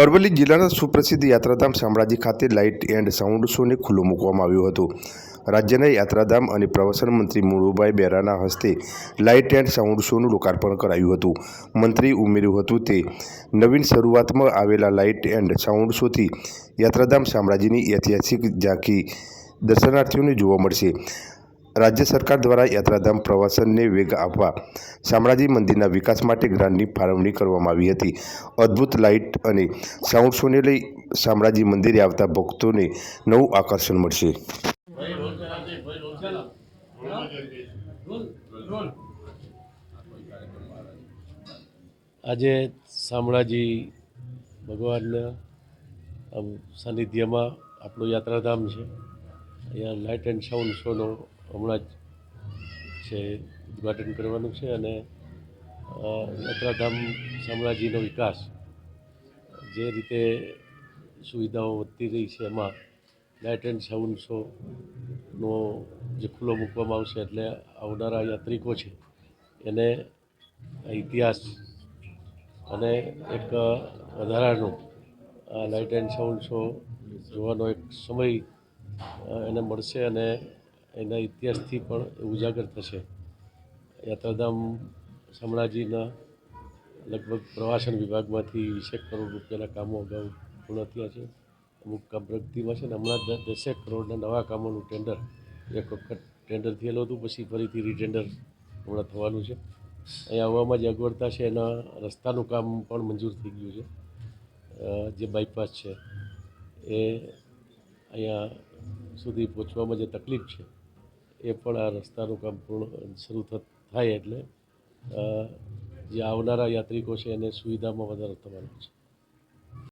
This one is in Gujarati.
અરવલ્લી જિલ્લાના સુપ્રસિદ્ધ યાત્રાધામ શામળાજી ખાતે લાઇટ એન્ડ સાઉન્ડ શોને ખુલ્લું મૂકવામાં આવ્યું હતું. રાજ્યના યાત્રાધામ અને પ્રવાસન મંત્રી મુળુભાઈ બેરાના હસ્તે લાઇટ એન્ડ સાઉન્ડ શોનું લોકાર્પણ કરાયું હતું. મંત્રી ઉમેર્યું હતું તે નવીન શરૂઆતમાં આવેલા લાઇટ એન્ડ સાઉન્ડ શોથી યાત્રાધામ શામળાજીની ઐતિહાસિક ઝાંખી દર્શનાર્થીઓને જોવા મળશે. રાજ્ય સરકાર દ્વારા યાત્રાધામ પ્રવાસનને વેગ આપવા શામળાજી મંદિરના વિકાસ માટે ગ્રાન્ટની ફાળવણી કરવામાં આવી હતી. અદ્ભુત લાઇટ અને સાઉન્ડ શોને લઈ શામળાજી મંદિરે આવતા ભક્તોને નવું આકર્ષણ મળશે. આજે શામળાજી ભગવાનના સાનિધ્યમાં આપણું યાત્રાધામ છે. અહીંયા લાઇટ એન્ડ સાઉન્ડ શોનો હમણાં જ છે, ઉદ્ઘાટન કરવાનું છે અને યાત્રાધામ શામળાજીનો વિકાસ, જે રીતે સુવિધાઓ વધતી રહી છે એમાં, લાઇટ એન્ડ સાઉન્ડ શોનો જે ખુલ્લો મૂકવામાં આવશે એટલે આવનારા યાત્રિકો છે, એને ઇતિહાસ અને એક વધારાનો લાઇટ એન્ડ સાઉન્ડ શો જોવાનો એક સમય એને મળશે અને એના ઇતિહાસથી પણ ઉજાગર થશે. યાત્રાધામ શામળાજીના લગભગ પ્રવાસન વિભાગમાંથી વીસેક કરોડ રૂપિયાના કામો અગાઉ પૂર્ણ થયા છે. અમુક કામ પ્રગતિમાં છે ને હમણાં દસેક કરોડના નવા કામોનું ટેન્ડર, એક વખત ટેન્ડર થયેલું હતું, પછી ફરીથી રીટેન્ડર હમણાં થવાનું છે. અહીંયા આવવામાં જે અગવડતા છે, એના રસ્તાનું કામ પણ મંજૂર થઈ ગયું છે. જે બાયપાસ છે, એ અહીંયા સુધી પહોંચવામાં જે તકલીફ છે એ પણ આ રસ્તાનું કામ પૂર્ણ શરૂ થાય એટલે જે આવનારા યાત્રિકો છે એને સુવિધામાં વધારો થવાનો છે.